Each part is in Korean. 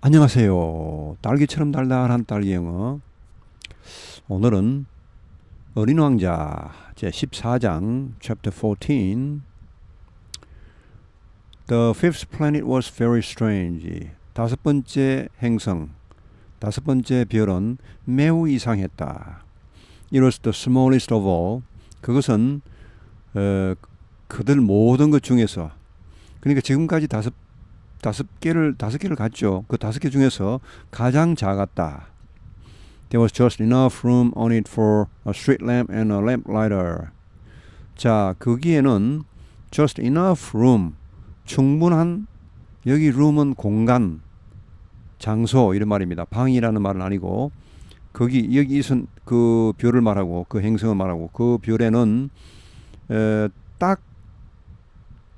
안녕하세요. 딸기처럼 달달한 딸기 영어. 오늘은 어린 왕자 제 14장 chapter 14 The fifth planet was very strange. 다섯 번째 행성, 다섯 번째 별은 매우 이상했다. It was the smallest of all. 그것은 어, 그들 모든 것 중에서 그러니까 지금까지 다섯 다섯 개를 다섯 개를 갔죠. 그 다섯 개 중에서 가장 작았다. There was just enough room on it for a street lamp and a lamp lighter. 자, 거기에는 just enough room, 충분한 여기 room은 공간, 장소 이런 말입니다. 방이라는 말은 아니고 거기 여기 있은 그 별을 말하고 그 행성을 말하고 그 별에는 에, 딱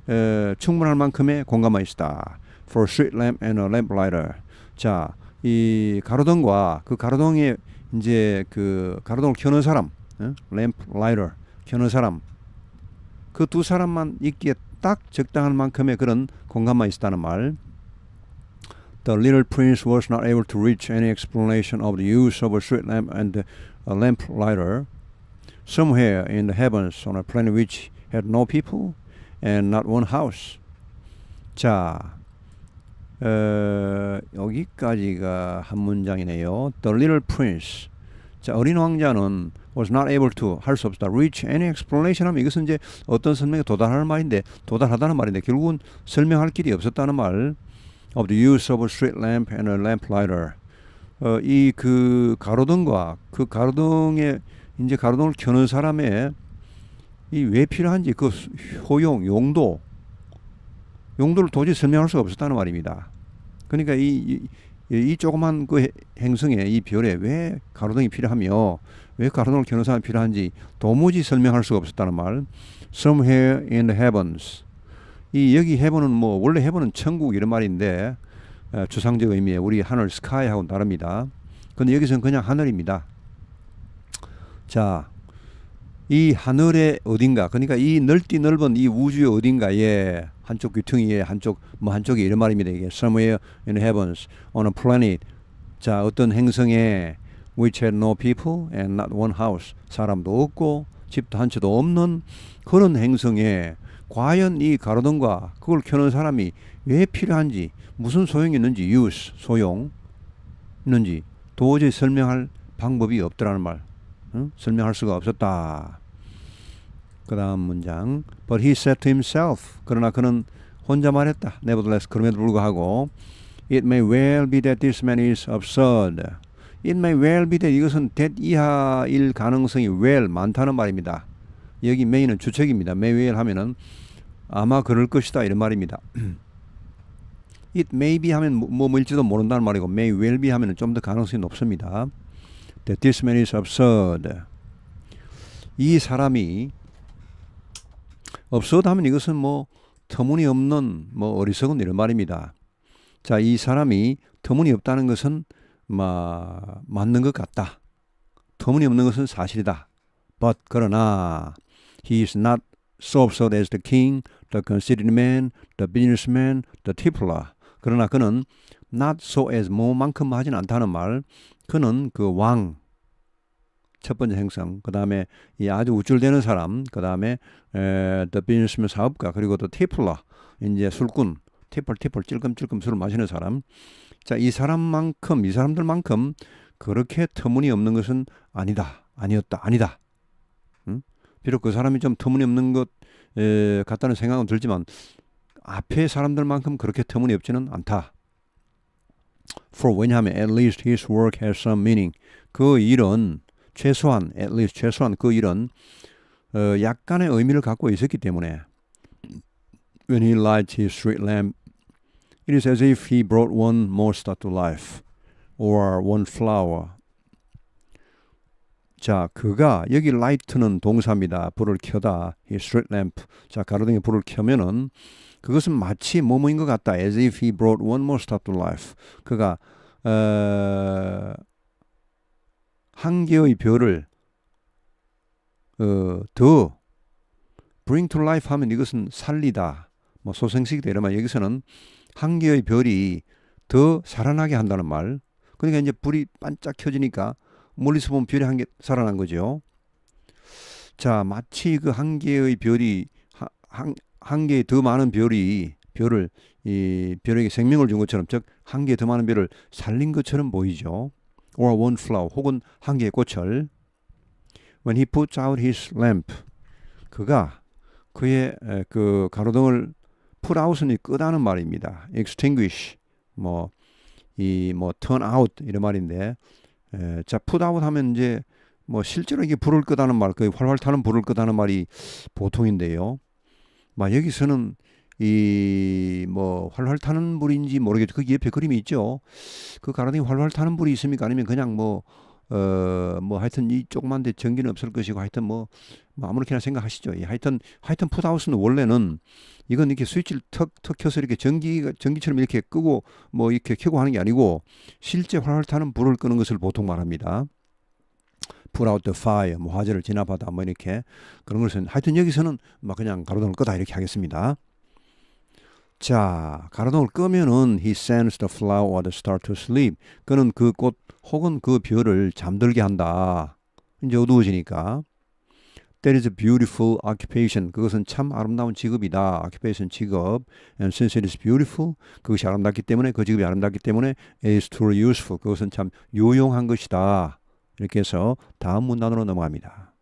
에, 충분할 만큼의 공간만 있다. For street lamp and a lamp lighter. 자, 이 가로등과 그 가로등에 이제 그 가로등을 켜는 사람, 어? lamp lighter 켜는 사람, 그 두 사람만 있기에 딱 적당한 만큼의 그런 공간만 있었다는 말. The little prince was not able to reach any explanation of the use of a street lamp and a lamp lighter. Somewhere in the heavens, on a planet which had no people and not one house. 자, 어, 여기까지가 한 문장이네요. The little prince. 자, 어린 왕자는 was not able to 할 수 없다. reach any explanation 하면 이것은 이제 어떤 설명에 도달하는 말인데 도달하다는 말인데 결국은 설명할 길이 없었다는 말. of the use of a street lamp and a lamp lighter. 어, 이 그 가로등과 그 가로등에 이제 가로등을 켜는 사람의 이 왜 필요한지 그 효용, 용도, 용도를 도저히 설명할 수가 없었다는 말입니다. 그러니까 이, 이, 이 조그만 그 행성에 이 별에 왜 가로등이 필요하며 왜 가로등을 켜는 사람이 필요한지 도무지 설명할 수가 없었다는 말. Somewhere in the heavens. 이 여기 heaven은 뭐 원래 heaven은 천국 이런 말인데 어, 추상적 의미의 우리 하늘 스카이하고는 다릅니다. 근데 여기서는 그냥 하늘입니다. 자, 이 하늘의 어딘가 그러니까 이 넓디 넓은 이 우주의 어딘가에 한쪽 귀퉁이에 한쪽 뭐 한쪽이 이런 말입니다. 이게 somewhere in heavens on a planet 자 어떤 행성에 which had no people and not one house 사람도 없고 집도 한 채도 없는 그런 행성에 과연 이 가로등과 그걸 켜는 사람이 왜 필요한지 무슨 소용이 있는지 use 소용 있는지 도저히 설명할 방법이 없더라는 말 응? 설명할 수가 없었다. 그 다음 문장 But he said to himself 그러나 그는 혼자 말했다. Nevertheless 그럼에도 불구하고 It may well be that this man is absurd. It may well be that 이것은 that 이하일 가능성이 well 많다는 말입니다. 여기 may는 주책입니다. may well 하면은 아마 그럴 것이다 이런 말입니다. It may be 하면 뭐 뭐일지도 모른다는 말이고 may well be 하면은 좀 더 가능성이 높습니다. That this man is absurd. 이 사람이 absurd 하면 이것은 뭐 터무니없는 뭐 어리석은 이런 말입니다. 자, 이 사람이 터무니없다는 것은 마, 맞는 것 같다. 터무니없는 것은 사실이다. But 그러나 he is not so absurd as the king, the considered man, the businessman, the tippler. 그러나 그는 not so as 뭐만큼 하진 않다는 말. 그는 그 왕, 첫 번째 행성, 그 다음에 이 아주 우쭐대는 사람, 그 다음에 the businessman 사업가, 그리고 또 티플러, 이제 술꾼, 티플 티플 찔끔찔끔 술을 마시는 사람. 자, 이 사람만큼, 이 사람들만큼 그렇게 터무니없는 것은 아니다, 아니었다, 아니다. 응? 비록 그 사람이 좀 터무니없는 것 에, 같다는 생각은 들지만 앞에 사람들만큼 그렇게 터무니없지는 않다. For 왜냐하면 at least his work has some meaning. 그 일은 최소한 at least 최소한 그 일은 어, 약간의 의미를 갖고 있었기 때문에 when he lights his street lamp it is as if he brought one more star to life or one flower 자, 그가 여기 light는 동사입니다. 불을 켜다. 이 street lamp. 자, 가로등에 불을 켜면은 그것은 마치 뭐뭐인 것 같다. as if he brought one more star to life. 그가 어, 한 개의 별을 어, 더 bring to life 하면 이것은 살리다, 뭐 소생시키다 이러면 여기서는 한 개의 별이 더 살아나게 한다는 말. 그러니까 이제 불이 반짝 켜지니까 멀리서 보면 별이 한 개 살아난 거죠. 자, 마치 그 한 개의 별이 한, 한개더 많은 별이 별을 이 별에게 생명을 준 것처럼 즉 한개더 많은 별을 살린 것처럼 보이죠. or one flower 혹은 한 개의 꽃을 when he puts out his lamp 그가 그의 에, 그 가로등을 put out은 끄다는 말입니다. extinguish 뭐 이뭐 turn out 이런 말인데 에, 자 out 하면 이제 뭐 실제로 이게 불을 끄다는 말, 그 활활 타는 불을 끄다는 말이 보통인데요. 막 여기서는 이 뭐 활활 타는 불인지 모르겠죠. 그 옆에 그림이 있죠. 그 가라등이 활활 타는 불이 있습니까? 아니면 그냥 뭐 어, 뭐 하여튼 이 조그만 데 전기는 없을 것이고 하여튼 뭐, 뭐 아무렇게나 생각하시죠. 예, 하여튼 하여튼 푸드하우스는 원래는 이건 이렇게 스위치를 턱, 턱 켜서 이렇게 전기가 전기처럼 이렇게 끄고 뭐 이렇게 켜고 하는 게 아니고 실제 활활 타는 불을 끄는 것을 보통 말합니다. put out the fire 뭐 화재를 진압하다 뭐 이렇게 그런 것은 하여튼 여기서는 막 그냥 가로등을 끄다 이렇게 하겠습니다. 자, 가로등을 끄면은 he sends the flower or the star to sleep. 그는 그 꽃 혹은 그 별을 잠들게 한다. 이제 어두워지니까. That is a beautiful occupation. 그것은 참 아름다운 직업이다. occupation 직업. And since it is beautiful, 그것이 아름답기 때문에 그 직업이 아름답기 때문에 is truly useful. 그것은 참 유용한 것이다. 이렇게 해서 다음 문단으로 넘어갑니다.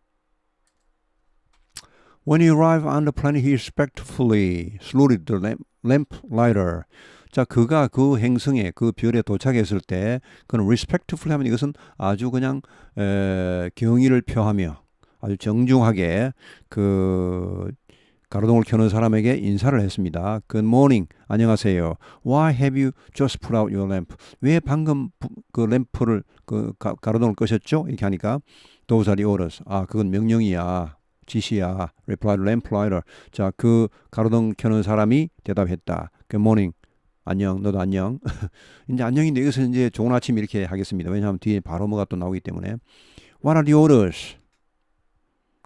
When he arrived on the planet, he respectfully saluted the lighter. 자, 그가 그 행성에 그 별에 도착했을 때 그는 respectfully 하면 이것은 아주 그냥 에, 경의를 표하며 아주 정중하게 그 가로등을 켜는 사람에게 인사를 했습니다. Good morning. 안녕하세요. Why have you just put out your lamp? 왜 방금 그 램프를 그 가, 가로등을 끄셨죠? 이렇게 하니까 the orders. 아, 그건 명령이야. 지시야. Replied lamp lighter. 자, 그 가로등 켜는 사람이 대답했다. Good morning. 안녕, 너도 안녕. 이제 안녕인데 여기서 이제 좋은 아침 이렇게 하겠습니다. 왜냐하면 뒤에 바로 뭐가 또 나오기 때문에. What are the orders?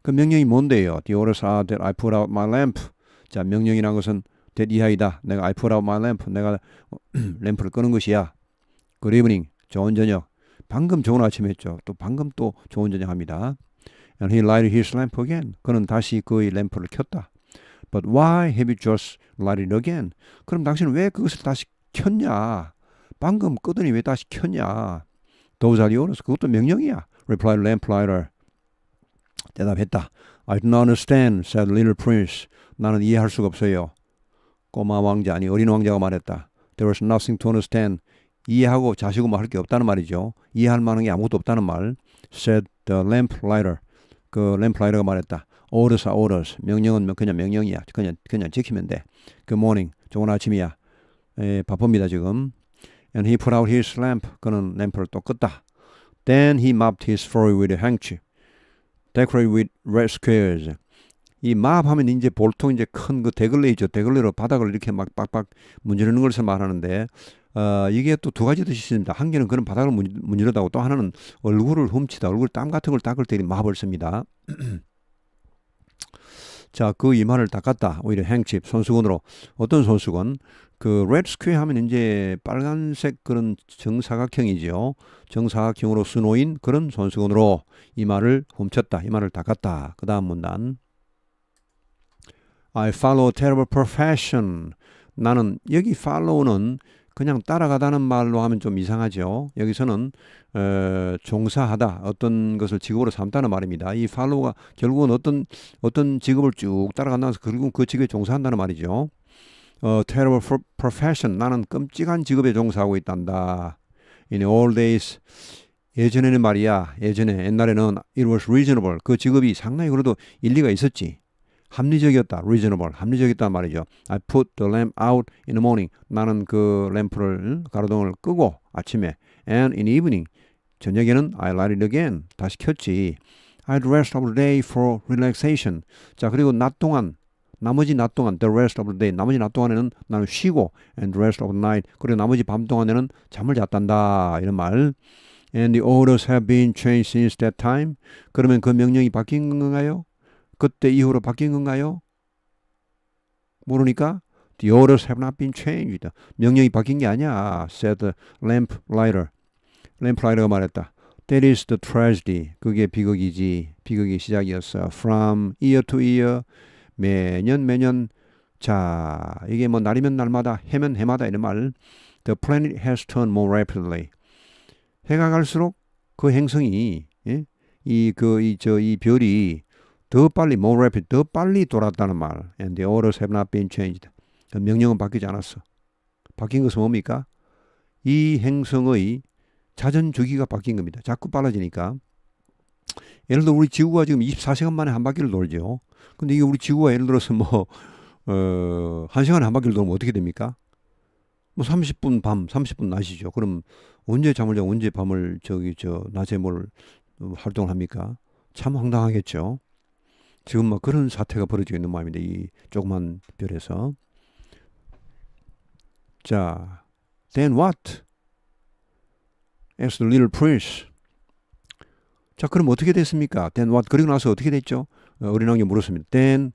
그 명령이 뭔데요? The orders are that I put out my lamp. 자, 명령이란 것은 that 이하이다. 내가 I put out my lamp. 내가 램프를 끄는 것이야. Good evening. 좋은 저녁. 방금 좋은 아침 했죠. 또 방금 또 좋은 저녁 합니다. And he lighted his lamp again. 그는 다시 그의 램프를 켰다. But why have you just lighted again? 그럼 당신은 왜 그것을 다시 켰냐? 방금 끄더니 왜 다시 켰냐? Those are orders. 그것도 명령이야. Replied lamplighter. 대답했다. I do not understand, said little prince. 나는 이해할 수가 없어요. 꼬마 왕자 아니 어린 왕자가 말했다. There was nothing to understand. 이해하고 자시고 뭐할게 없다는 말이죠. 이해할 만한 게 아무것도 없다는 말. said the lamplighter. 그 lamplighter가 말했다. orders are orders. 명령은 그냥 명령이야. 그냥 그냥 지키면 돼. Good morning. 좋은 아침이야. 에, 바쁩니다 지금. And he put out his lamp. 그는 램프를 또 껐다. Then he mopped his forehead with a handkerchief. decorated with red squares. 이 mop하면 이제 보통 이제 큰 그 대걸레 있죠. 대걸레로 바닥을 이렇게 막 빡빡 문지르는 것을 말하는데 어, 이게 또 두 가지 뜻이 있습니다. 한 개는 그런 바닥을 문, 문지르다고 또 하나는 얼굴을 훔치다, 얼굴 땀 같은 걸 닦을 때 mop을 씁니다. 자, 그 이마를 닦았다. 오히려 행칩 손수건으로 어떤 손수건? 그 레드 스퀘어 하면 이제 빨간색 그런 정사각형이죠. 정사각형으로 수놓인 그런 손수건으로 이마를 훔쳤다. 이마를 닦았다. 그 다음 문단. I follow a terrible profession. 나는 여기 follow는 그냥 따라가다는 말로 하면 좀 이상하죠. 여기서는 어, 종사하다 어떤 것을 직업으로 삼다는 말입니다. 이 follow가 결국은 어떤 어떤 직업을 쭉 따라간다면서 결국 그 직업에 종사한다는 말이죠. 어, terrible profession 나는 끔찍한 직업에 종사하고 있단다. In all days 예전에는 말이야 예전에 옛날에는 it was reasonable 그 직업이 상당히 그래도 일리가 있었지. 합리적이었다. reasonable. 합리적이었단 말이죠. I put the lamp out in the morning. 나는 그 램프를 가로등을 끄고 아침에 and in evening 저녁에는 I light it again. 다시 켰지. I'd rest of the day for relaxation. 자, 그리고 낮 동안 나머지 낮 동안 the rest of the day 나머지 낮 동안에는 나는 쉬고 and the rest of the night 그리고 나머지 밤 동안에는 잠을 잤단다 이런 말 and the orders have been changed since that time 그러면 그 명령이 바뀐 건가요? 그때 이후로 바뀐 건가요? 모르니까 The orders have not been changed. 명령이 바뀐 게 아니야. said the lamp lighter. lamp lighter가 말했다. That is the tragedy. 그게 비극이지. 비극의 시작이었어. From year to year. 매년 매년 자 이게 뭐 날이면 날마다 해면 해마다 이런 말. The planet has turned more rapidly. 해가 갈수록 그 행성이 예? 이 그 이 저 이 별이 더 빨리 more rapid 더 빨리 돌았다는 말. And the orders have not been changed. 그 명령은 바뀌지 않았어. 바뀐 것은 뭡니까? 이 행성의 자전 주기가 바뀐 겁니다. 자꾸 빨라지니까. 예를 들어 우리 지구가 지금 24시간 만에 한 바퀴를 돌죠. 근데 이게 우리 지구가 예를 들어서 뭐 어, 한 시간에 한 바퀴를 돌면 어떻게 됩니까? 뭐 30분 밤, 30분 낮이죠. 그럼 언제 잠을 자고 언제 밤을 저기 저 낮에 뭘 어, 활동을 합니까? 참 황당하겠죠. 지금 막 그런 사태가 벌어지고 있는 모양입니다. 이 조그만 별에서. 자, then what? asked the little prince. 자, 그럼 어떻게 됐습니까? then what? 그리고 나서 어떻게 됐죠? 어, 어린 왕이 물었습니다. then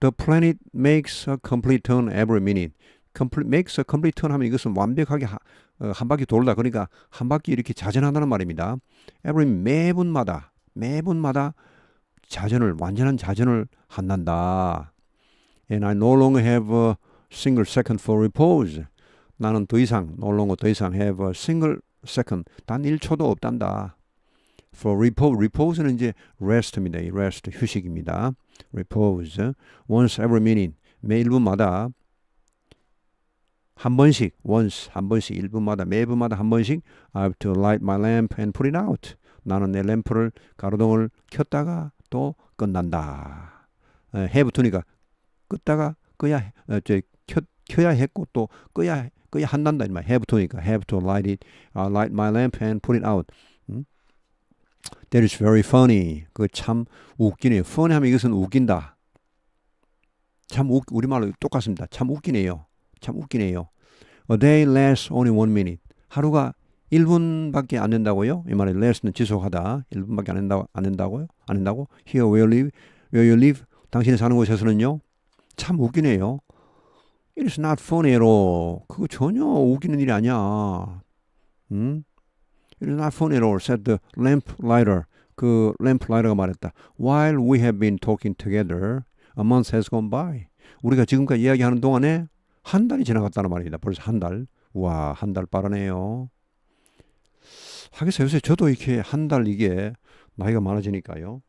the planet makes a complete turn every minute. complete, makes a complete turn 하면 이것은 완벽하게 하, 어, 한 바퀴 돌다. 그러니까 한 바퀴 이렇게 자전한다는 말입니다. every 매분마다 매분마다 자전을 완전한 자전을 한단다. And I no longer have a single second for repose. 나는 더 이상 no longer 더 이상 have a single second 단 1초도 없단다. For repose, repose는 이제 rest입니다. 이 rest 휴식입니다. repose once every minute 매 1분마다 한 번씩 once 한 번씩 1분마다 매분마다 한 번씩 I have to light my lamp and put it out. 나는 내 램프를 가로등을 켰다가 또 끝난다. 에, 해 붙으니까 끄다가 끄야 어, 저 켜, 켜야 했고 또 끄야 끄야 한단다 이말 해 붙으니까 have to light it, uh, light my lamp and put it out. 음? That is very funny. 그 참 웃기네요. funny 하면 이것은 웃긴다. 참 웃, 우리말로 똑같습니다. 참 웃기네요. 참 웃기네요. A day lasts only one minute. 하루가 1분밖에 안 된다고요? 이 말은 last는 지속하다. 1분밖에 안 된다고 안 된다고요? 안 된다고? Here where you live, where you live. 당신이 사는 곳에서는요. 참 웃기네요. It is not funny at all. 그거 전혀 웃기는 일이 아니야. 음? It is not funny at all, said the lamp lighter. 그 lighter가 말했다. While we have been talking together, a month has gone by. 우리가 지금까지 이야기하는 동안에 한 달이 지나갔다는 말입니다. 벌써 한 달. 와, 한 달 빠르네요. 하겠어요. 요새 저도 이렇게 한 달 이게 나이가 많아지니까요.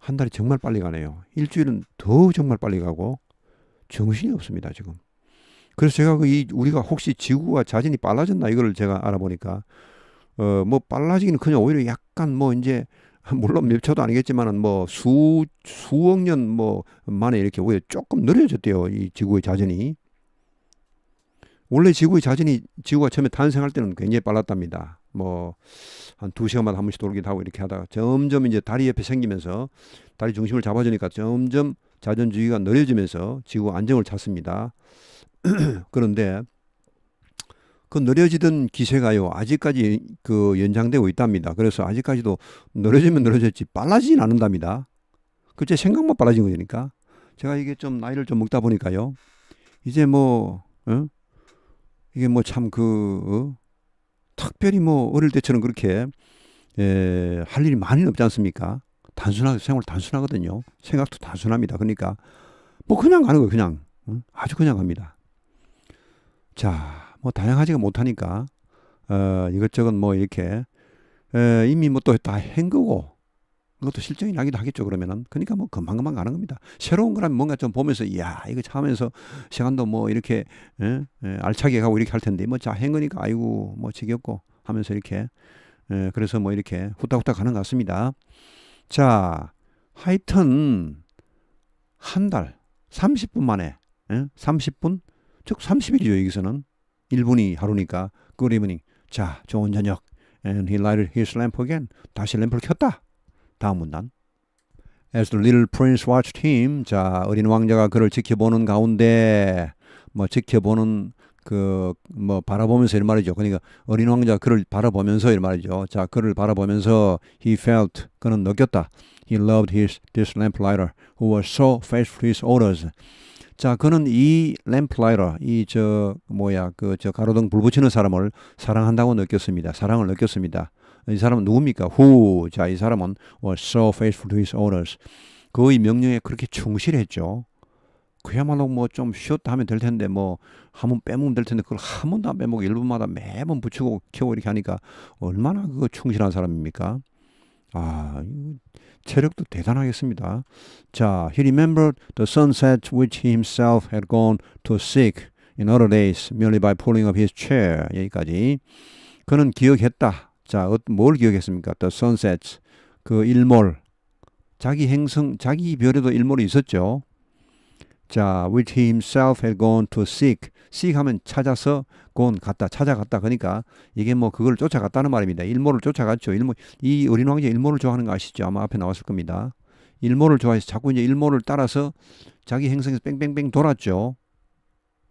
한 달이 정말 빨리 가네요. 일주일은 더 정말 빨리 가고 정신이 없습니다, 지금. 그래서 제가 그 이 우리가 혹시 지구가 자진이 빨라졌나 이걸 제가 알아보니까 어 뭐 빨라지기는 그냥 오히려 약간 뭐 이제 물론 몇 초도 아니겠지만은 뭐 수 수억 년 뭐 만에 이렇게 오히려 조금 느려졌대요. 이 지구의 자전이. 원래 지구의 자전이 지구가 처음에 탄생할 때는 굉장히 빨랐답니다. 뭐 한 두 시간마다 한 번씩 돌기도 하고 이렇게 하다가 점점 이제 다리 옆에 생기면서 다리 중심을 잡아주니까 점점 자전 주기가 느려지면서 지구 안정을 찾습니다. 그런데 그 느려지던 기세가요 아직까지 그 연장되고 있답니다. 그래서 아직까지도 느려지면 느려졌지 빨라지진 않는답니다. 그제 생각만 빨라진 거니까 제가 이게 좀 나이를 좀 먹다 보니까요 이제 뭐 어? 이게 뭐 참그 어? 특별히 뭐 어릴 때처럼 그렇게 에, 할 일이 많이 없지 않습니까? 단순하게 생활 단순하거든요. 생각도 단순합니다. 그러니까 뭐 그냥 가는 거예요. 그냥 어? 아주 그냥 갑니다. 자, 뭐 다양하지가 못하니까 어, 이것저것 뭐 이렇게 에, 이미 뭐 또다한 거고 그것도 실정이 나기도 하겠죠 그러면은. 그러니까 뭐 금방금방 가는 겁니다. 새로운 거라면 뭔가 좀 보면서 이야 이거 참면서 시간도 뭐 이렇게 에? 에, 알차게 가고 이렇게 할 텐데 뭐자한 거니까 아이고 뭐 지겹고 하면서 이렇게 에, 그래서 뭐 이렇게 후딱후딱 가는 것 같습니다. 자 하여튼 한 달 30분 만에 에? 30분? 즉 30일이죠 여기서는. 1분이 하루니까. Good evening. 자 좋은 저녁. And he lighted his lamp again. 다시 램프를 켰다 다음 문단. As the little prince watched him, 자 어린 왕자가 그를 지켜보는 가운데 뭐 지켜보는 그 뭐 바라보면서 이런 말이죠. 그러니까 어린 왕자 그를 바라보면서 이런 말이죠. 자 그를 바라보면서 he felt 그는 느꼈다. He loved his this lamplighter who was so faithful his orders. 자, 그는 이 램플라이터, 이저 뭐야 그 저 가로등 불 붙이는 사람을 사랑한다고 느꼈습니다. 사랑을 느꼈습니다. 이 사람은 누굽니까? 후. 자, 이 사람은 was so faithful to his orders. 그의 명령에 그렇게 충실했죠. 그야말로 뭐 좀 쉬었다 하면 될 텐데 뭐 한 번 빼먹으면 될 텐데 그걸 한 번도 안 빼먹고 1분마다 매번 붙이고 켜고 이렇게 하니까 얼마나 그 충실한 사람입니까? 아, 체력도 대단하겠습니다. 자, he remembered the sunset which he himself had gone to seek in other days merely by pulling up his chair. 여기까지. 그는 기억했다. 자, 어, 뭘 기억했습니까? The sunset. 그 일몰. 자기 행성, 자기 별에도 일몰이 있었죠. 자, which he himself had gone to seek. seek 하면 찾아서 gone 갔다, 찾아갔다. 그러니까 이게 뭐 그걸 쫓아갔다는 말입니다. 일몰을 쫓아갔죠. 일몰, 이 어린 왕자 일몰을 좋아하는 거 아시죠? 아마 앞에 나왔을 겁니다. 일몰을 좋아해서 자꾸 이제 일몰을 따라서 자기 행성에서 뺑뺑뺑 돌았죠.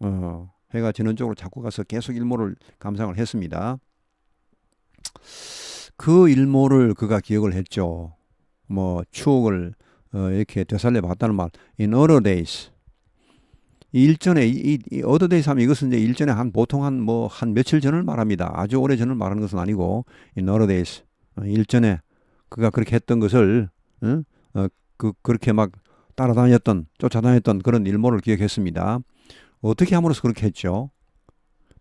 어, 해가 지는 쪽으로 자꾸 가서 계속 일몰을 감상을 했습니다. 그 일몰을 그가 기억을 했죠. 뭐 추억을 어, 이렇게 되살려 봤다는 말. In other days. 이 일전에 이, 이, 이 other days 하면 이것은 이제 일전에 한 보통 한 뭐 한 며칠 전을 말합니다. 아주 오래 전을 말하는 것은 아니고 in other days. 어, 일전에 그가 그렇게 했던 것을 어? 어, 그 그렇게 막 따라다녔던 쫓아다녔던 그런 일몰을 기억했습니다. 어떻게 함으로써 그렇게 했죠?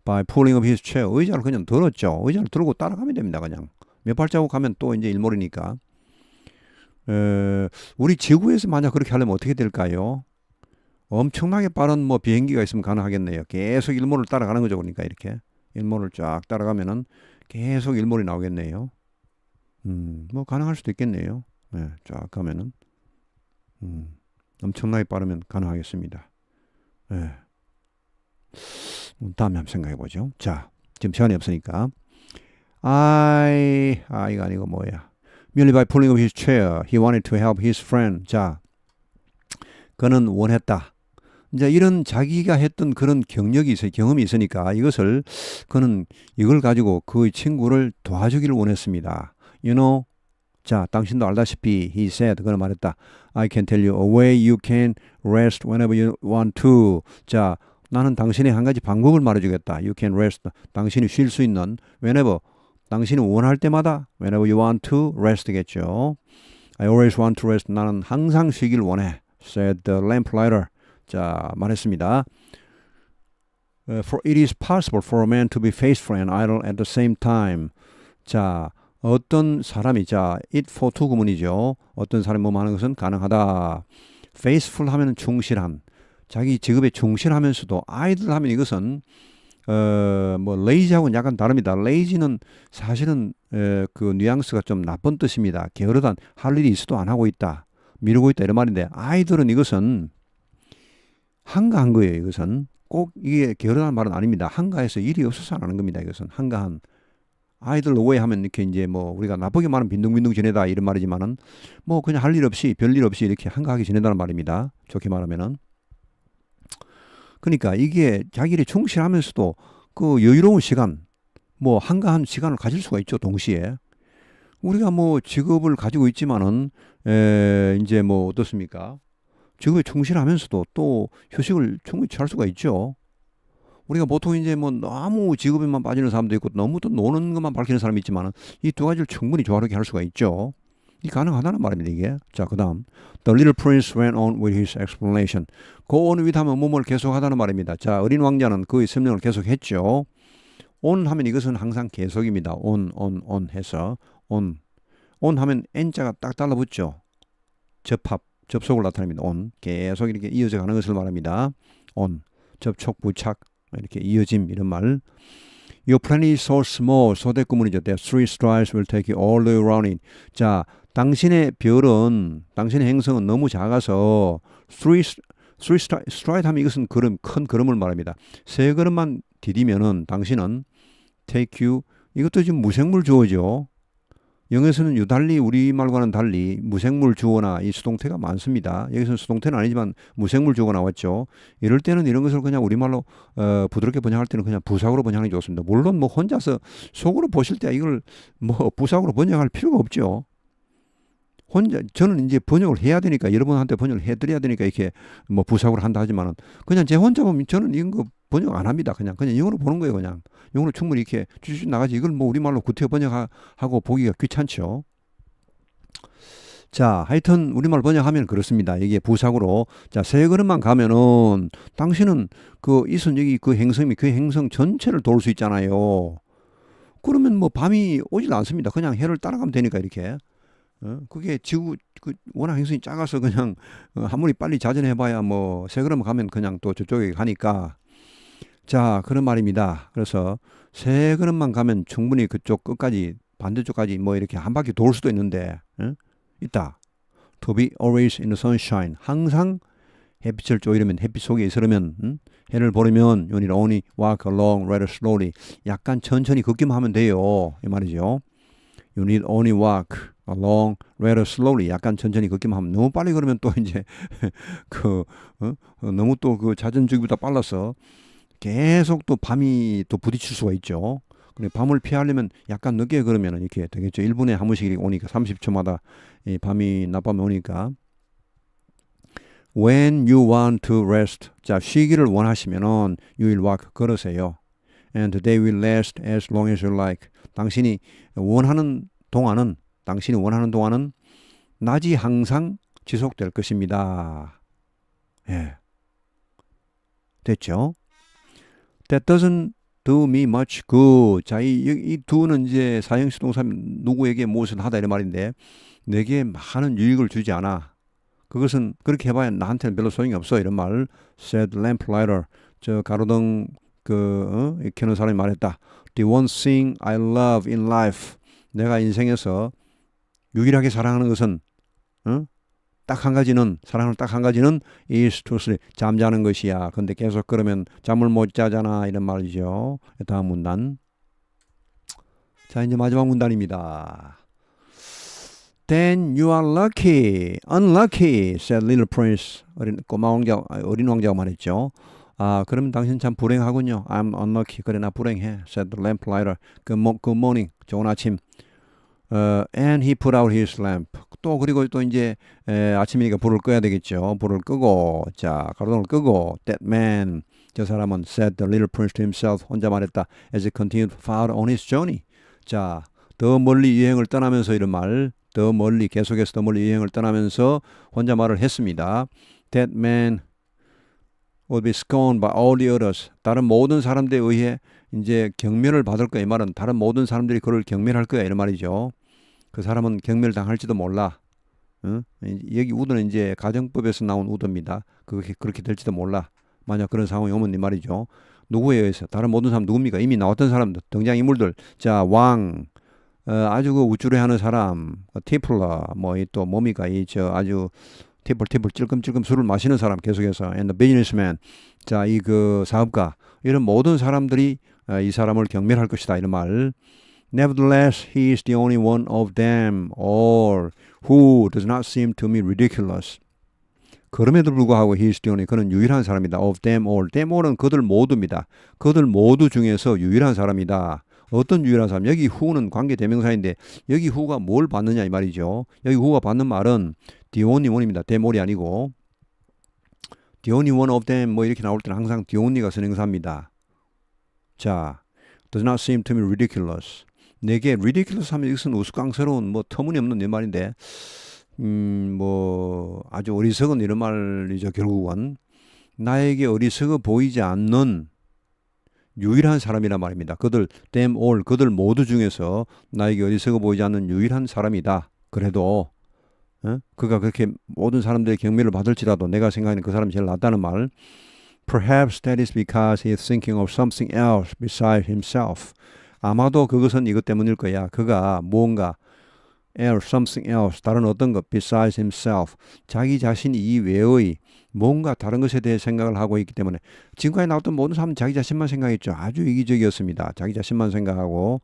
By pulling up his chair. 의자를 그냥 들었죠. 의자를 들고 따라가면 됩니다. 그냥 몇 발자국 가면 또 이제 일몰이니까. 에, 우리 지구에서 만약 그렇게 하려면 어떻게 될까요? 엄청나게 빠른 뭐 비행기가 있으면 가능하겠네요. 계속 일몰을 따라가는 거죠. 그러니까 이렇게 일몰을 쫙 따라가면은 계속 일몰이 나오겠네요. 음, 뭐 가능할 수도 있겠네요. 네, 쫙 가면은 음, 엄청나게 빠르면 가능하겠습니다. 네. 다음에 한번 생각해 보죠. 자, 지금 시간이 없으니까. I, 아, 이거 아니고 뭐야. Merely by pulling up his chair, he wanted to help his friend. 자, 그는 원했다. 이제 이런 자기가 했던 그런 경력이 있어요. 경험이 있으니까 이것을 그는 이걸 가지고 그 친구를 도와주기를 원했습니다. You know, 자, 당신도 알다시피 he said 그는 말했다. I can tell you a way you can rest whenever you want to. 자, 나는 당신의 한 가지 방법을 말해주겠다. You can rest. 당신이 쉴 수 있는 whenever. 당신이 원할 때마다 whenever you want to rest겠죠. I always want to rest. 나는 항상 쉬길 원해. said the lamplighter. 자, 말했습니다. Uh, for it is possible for a man to be faithful and idle at the same time. 자, 어떤 사람이 자, it for two 구문이죠. 어떤 사람이 뭐 하는 것은 가능하다. faithful 하면 충실한. 자기 직업에 충실하면서도 idle 하면 이것은 어뭐 lazy하고는 약간 다릅니다. lazy는 사실은 에, 그 뉘앙스가 좀 나쁜 뜻입니다. 게으르단 할 일이 있어도 안 하고 있다. 미루고 있다 이런 말인데 아이들은 이것은 한가한 거예요. 이것은 꼭 이게 게으르다는 말은 아닙니다. 한가해서 일이 없어서 안 하는 겁니다. 이것은 한가한 아이들 오해하면 이렇게 이제 뭐 우리가 나쁘게 말하면 빈둥빈둥 지내다 이런 말이지만은 뭐 그냥 할 일 없이 별일 없이 이렇게 한가하게 지낸다는 말입니다. 좋게 말하면은 그러니까 이게 자기 일에 충실하면서도 그 여유로운 시간 뭐 한가한 시간을 가질 수가 있죠. 동시에 우리가 뭐 직업을 가지고 있지만은 에 이제 뭐 어떻습니까? 직업에 충실하면서도 또 휴식을 충분히 취할 수가 있죠. 우리가 보통 이제 뭐 너무 직업에만 빠지는 사람도 있고 너무 또 노는 것만 밝히는 사람이 있지만은 이 두 가지를 충분히 조화롭게 할 수가 있죠. 이 가능하다는 말입니다 이게. 자 그다음 The little prince went on with his explanation. With 하면 뭐뭘 계속하다는 말입니다. 자 어린 왕자는 그의 설명을 계속했죠. on 하면 이것은 항상 계속입니다. on on on 해서 on on 하면 n자가 딱 달라붙죠. 접합 접속을 나타냅니다. on 계속 이렇게 이어져 가는 것을 말합니다. on 접촉 부착 이렇게 이어짐 이런 말. Your planet is so small. 소대구문이죠. That three strides will take you all the way around it. 자, 당신의 별은 당신의 행성은 너무 작아서 three three stride 하면 이것은 걸음 큰 걸음을 말합니다. 세 걸음만 디디면은 당신은 take you 이것도 지금 무생물 주어죠. 영에서는 유달리 우리말과는 달리 무생물 주어나 이 수동태가 많습니다. 여기서는 수동태는 아니지만 무생물 주어가 나왔죠. 이럴 때는 이런 것을 그냥 우리말로 어, 부드럽게 번역할 때는 그냥 부사구로 번역하는 게 좋습니다. 물론 뭐 혼자서 속으로 보실 때 이걸 뭐 부사구로 번역할 필요가 없죠. 혼자 저는 이제 번역을 해야 되니까 여러분한테 번역을 해드려야 되니까 이렇게 뭐 부사구를 한다 하지만은 그냥 제 혼자 보면 저는 이런 거 번역 안 합니다. 그냥 그냥 영어로 보는 거예요. 그냥 영어로 충분히 이렇게 쭉쭉 나가지 이걸 뭐 우리말로 구태여 번역하고 보기가 귀찮죠. 자, 하여튼 우리말 번역하면 그렇습니다. 이게 부사구로 자, 세 걸음만 가면은 당신은 그 여기 그 행성이 그 행성 전체를 돌 수 있잖아요. 그러면 뭐 밤이 오질 않습니다. 그냥 해를 따라가면 되니까 이렇게. 어? 그게 지구 그 워낙 행성이 작아서 그냥 어, 아무리 빨리 자전해봐야 뭐 세 걸음 가면 그냥 또 저쪽에 가니까 자 그런 말입니다. 그래서 세 걸음만 가면 충분히 그쪽 끝까지 반대쪽까지 뭐 이렇게 한 바퀴 돌 수도 있는데 어? 있다. To be always in the sunshine. 항상 햇빛을 쪼이려면 햇빛 속에 있으려면 음? 해를 보려면 you need only walk along rather slowly. 약간 천천히 걷기만 하면 돼요. 이 말이죠. You need only walk along rather slowly. 약간 천천히 걷기만 하면 너무 빨리 걸으면 또 이제 그 어? 어, 너무 또 그 자전주기보다 빨라서 계속 또 밤이 또 부딪힐 수가 있죠. 근데 밤을 피하려면 약간 늦게 걸으면 이렇게 되겠죠. 1분에 한 번씩 오니까 30초마다 이 밤이 낮밤에 오니까 When you want to rest. 자, 쉬기를 원하시면은 you will walk 걸으세요. And they will last as long as you like. 당신이 원하는 동안은 당신이 원하는 동안은 낮이 항상 지속될 것입니다. 예. 됐죠? That doesn't do me much good. 자, 이, 이 do는 이제 사형식 동사 누구에게 무엇을 하다 이런 말인데 내게 많은 유익을 주지 않아. 그것은 그렇게 해봐야 나한테는 별로 소용이 없어 이런 말. said lamplighter 저 가로등 그 어? 켜는 사람이 말했다. The one thing I love in life 내가 인생에서 유일하게 사랑하는 것은 어? 딱한 가지는 사랑을 딱 한 가지는 is to sleep 잠자는 것이야. 근데 계속 그러면 잠을 못 자잖아 이런 말이죠. 다음 문단. 자 이제 마지막 문단입니다. Then you are lucky, unlucky, said little prince. 어린 꼬마 왕자, 어린 왕자가 말했죠. 아, 그러면 당신 참 불행하군요. I'm unlucky. 그래 나 불행해. said the lamplighter. Good, mo- good morning. 좋은 아침. 어, and he put out his lamp. 또 그리고 또 이제 에, 아침이니까 불을 꺼야 되겠죠. 불을 끄고 자 가로등을 끄고 that man 저 사람은 said the little prince to himself 혼자 말했다 as he continued far on his journey. 자 더 멀리 여행을 떠나면서 이런 말. 더 멀리 계속해서 더 멀리 여행을 떠나면서 혼자 말을 했습니다. That man would be scorned by all the others. 다른 모든 사람들에 의해 이제 경멸을 받을 거야. 이 말은 다른 모든 사람들이 그를 경멸할 거야. 이런 말이죠. 그 사람은 경멸당할지도 몰라. 어? 여기 우도는 이제 가정법에서 나온 우도입니다. 그렇게 그렇게 될지도 몰라. 만약 그런 상황이 오면 이 말이죠. 누구에 의해서 다른 모든 사람 누굽니까? 이미 나왔던 사람들 등장 인물들. 자 왕, 어, 아주 그 우쭐해 하는 사람, 티플러, 뭐또 뭡니까? 이저 아주 티플 찔끔찔끔 술을 마시는 사람 계속해서 and the businessman. 자, 이 그 사업가 이런 모든 사람들이 어, 이 사람을 경멸할 것이다 이런 말. Nevertheless, he is the only one of them all who does not seem to me ridiculous. 그럼에도 불구하고 he is the only 그는 유일한 사람이다. Of them all. them all은 그들 모두입니다. 그들 모두 중에서 유일한 사람이다. 어떤 유일한 사람? 여기 who는 관계 대명사인데 여기 who가 뭘 받느냐 이 말이죠. 여기 who가 받는 말은 the only one입니다. all이 아니고 the only one of them 뭐 이렇게 나올 때는 항상 the only가 선행사입니다. 자, does not seem to me ridiculous. 내게 ridiculous 하면 이것은 우스꽝스러운 뭐 터무니없는 내 말인데 음, 뭐 아주 어리석은 이런 말이죠. 결국은 나에게 어리석어 보이지 않는 유일한 사람이란 말입니다. 그들 them all 그들 모두 중에서 나에게 어리석어 보이지 않는 유일한 사람이다. 그래도 어? 그가 그렇게 모든 사람들의 경멸을 받을지라도 내가 생각하는 그 사람이 제일 낫다는 말. Perhaps that is because he is thinking of something else besides himself. 아마도 그것은 이것 때문일 거야. 그가 무언가 else, something else, 다른 어떤 것 besides himself, 자기 자신 이외의 뭔가 다른 것에 대해 생각을 하고 있기 때문에 지금까지 나왔던 모든 사람은 자기 자신만 생각했죠. 아주 이기적이었습니다. 자기 자신만 생각하고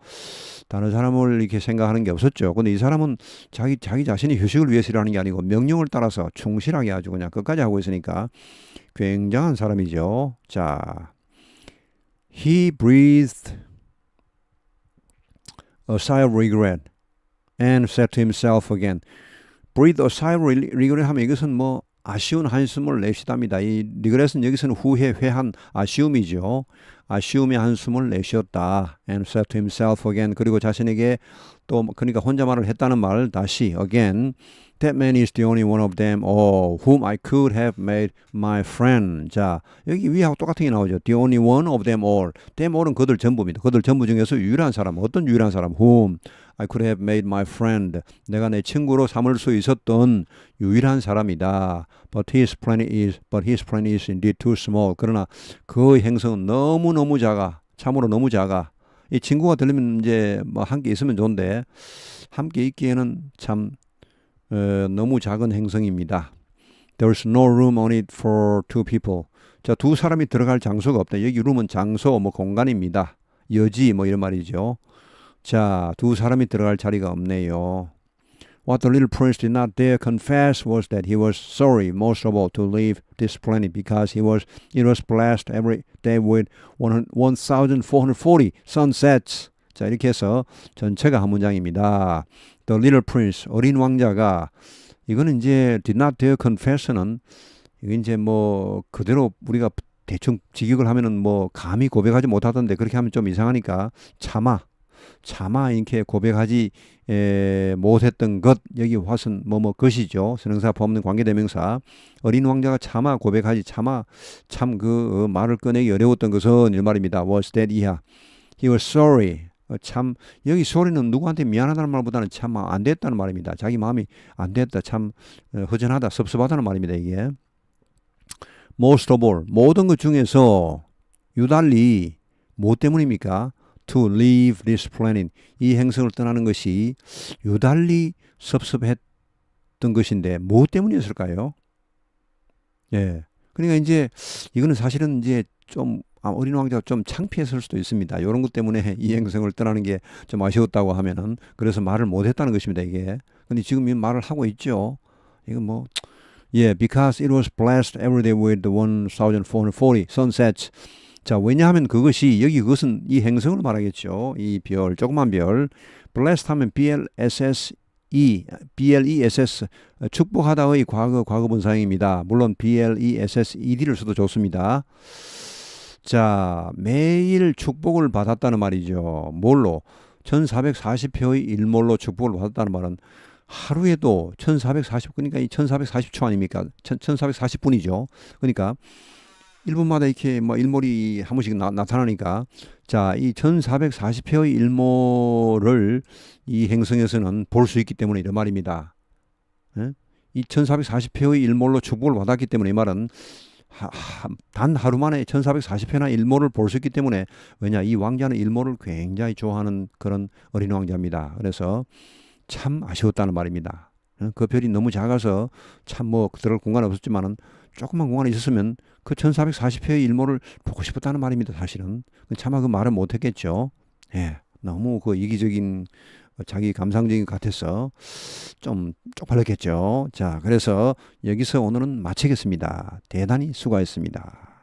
다른 사람을 이렇게 생각하는 게 없었죠. 근데 이 사람은 자기 자기 자신이 휴식을 위해서 일하는 게 아니고 명령을 따라서 충실하게 아주 그냥 끝까지 하고 있으니까 굉장한 사람이죠. 자, he breathed a sigh of regret and said to himself again. breathe a sigh of regret 하면 이것은 뭐 아쉬운 한숨을 내쉬답니다. 이 regret은 여기서는 후회, 회한, 아쉬움이죠. 아쉬움의 한숨을 내쉬었다. And said to himself again. 그리고 자신에게 또 그러니까 혼자말을 했다는 말 다시 again. That man is the only one of them all whom I could have made my friend. 자, 여기 위하고 똑같은 게 나오죠. The only one of them all. them all은 그들 전부입니다. 그들 전부 중에서 유일한 사람. 어떤 유일한 사람? Whom I could have made my friend. 내가 내 친구로 삼을 수 있었던 유일한 사람이다. But his plan is, but his plan is indeed too small. 그러나 그 행성은 너무 너무 작아. 참으로 너무 작아. 이 친구가 들리면 이제 뭐 함께 있으면 좋은데 함께 있기에는 참 어, 너무 작은 행성입니다. There's no room on it for two people. 자, 두 사람이 들어갈 장소가 없다. 여기 룸은 장소, 뭐 공간입니다. 여지 뭐 이런 말이죠. 자, 두 사람이 들어갈 자리가 없네요. What the little prince did not dare confess was that he was sorry most of all to leave this planet because he was it was blessed every day with 1440 sunsets. 자, 이렇게 해서 전체가 한 문장입니다. The little prince 어린 왕자가 이거는 이제 did not dare confess는 이게 이제 뭐 그대로 우리가 대충 직역을 하면은 뭐 감히 고백하지 못하던데 그렇게 하면 좀 이상하니까 차마 차마 이렇게 고백하지 에, 못했던 것 여기 화선 뭐뭐 것이죠. 선행사 범는 관계대명사. 어린 왕자가 차마 고백하지 차마 참 그 말을 꺼내기 어려웠던 것은 이 말입니다. Was that 이하. He was sorry. 어, 참 여기 소리는 누구한테 미안하다는 말보다는 참 안 됐다는 말입니다. 자기 마음이 안 됐다 참 어, 허전하다 섭섭하다는 말입니다 이게. Most of all 모든 것 중에서 유달리 뭐 때문입니까? To leave this planet 이 행성을 떠나는 것이 유달리 섭섭했던 것인데 뭐 때문이었을까요? 예. 그러니까 이제 이거는 사실은 이제 좀 아, 어린 왕자가 좀 창피했을 수도 있습니다. 이런 것 때문에 이 행성을 떠나는 게 좀 아쉬웠다고 하면은 그래서 말을 못 했다는 것입니다, 이게. 근데 지금 이 말을 하고 있죠. 이건 뭐 예, because it was blessed every day with the 1440 sunsets. 자, 왜냐하면 그것이 여기 그것은 이 행성을 말하겠죠. 이 별, 조그만 별. blessed 하면 BLSS E, BLESS 축복하다의 과거 과거 분사형입니다. 물론 BLESSED를 써도 좋습니다. 자, 매일 축복을 받았다는 말이죠. 뭘로? 1440표의 일몰로 축복을 받았다는 말은 하루에도 1440 그러니까 이 1440초 아닙니까? 1440분이죠. 그러니까 1분마다 이렇게 뭐 일몰이 한 번씩 나, 타나니까 자, 이 1440회의 일몰을 이 행성에서는 볼 수 있기 때문에 이런 말입니다. 예? 이 1440회의 일몰로 축복을 받았기 때문에 이 말은 하, 하, 단 하루 만에 1440회나 일몰을 볼 수 있기 때문에 왜냐 이 왕자는 일몰을 굉장히 좋아하는 그런 어린 왕자입니다. 그래서 참 아쉬웠다는 말입니다. 어, 그 별이 너무 작아서 참뭐 들어갈 공간 없었지만은 조금만 공간이 있었으면 그 1440회의 일몰을 보고 싶었다는 말입니다. 사실은 차마 그 말을 못했겠죠. 예, 너무 그 이기적인 자기 감상적인 것 같아서 좀 쪽팔렸겠죠. 자, 그래서 여기서 오늘은 마치겠습니다. 대단히 수고하셨습니다.